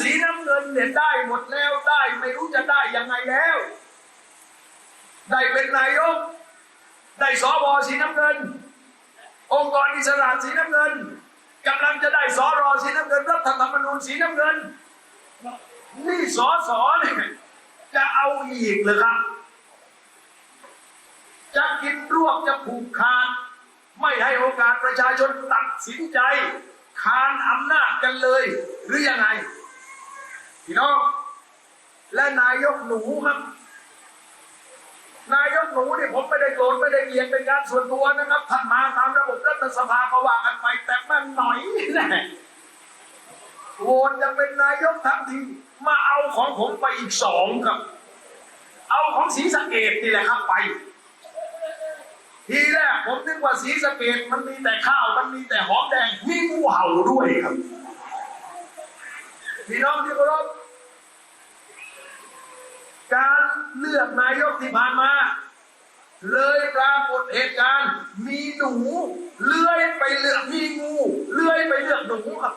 สีน้ำเงินเนี่ยได้หมดแล้วได้ไม่รู้จะได้ยังไงแล้ว ได้เป็นนายก ได้สวสีน้ำเงิน องค์กรอิสระสีน้ำเงินกำลังจะได้สอรอสีน้ำเงินรัฐธรรมนูญสีน้ำเงิน นี่สอสอเนี่ยจะเอาอีกเหรือครับ จะกินรวบจะผูกขาด ไม่ให้โอกาสประชาชนตัดสินใจ คานอำนาจกันเลย หรือยังไง พี่น้อง และนายกหนูครับ นายกหนูเนี่ผมไม่ได้โกรธไม่ได้เกลียดเป็นการส่วนตัวนะครับท่านมาตามระบบรัฐสภาก็ว่ากันไปแต่ม่งหน่อยแน่โหวตจะเป็นนายกทันทีมาเอาของผมไปอีกสองครับ เอาของศรีสะเกดนี่แหละครับไปทีแรกผมนึกว่าศรีสะเกดมันมีแต่ข้าวมันมีแต่หอมแดงมีงูเห่าด้วยครับ พี่น้องที่เคารพการเลือกนายกที่ผ่านมา เลยปรากฏเหตุการณ์ มีหนู เลื้อยไปเลือกมีงู เลื้อยไปเลือกหนูครับ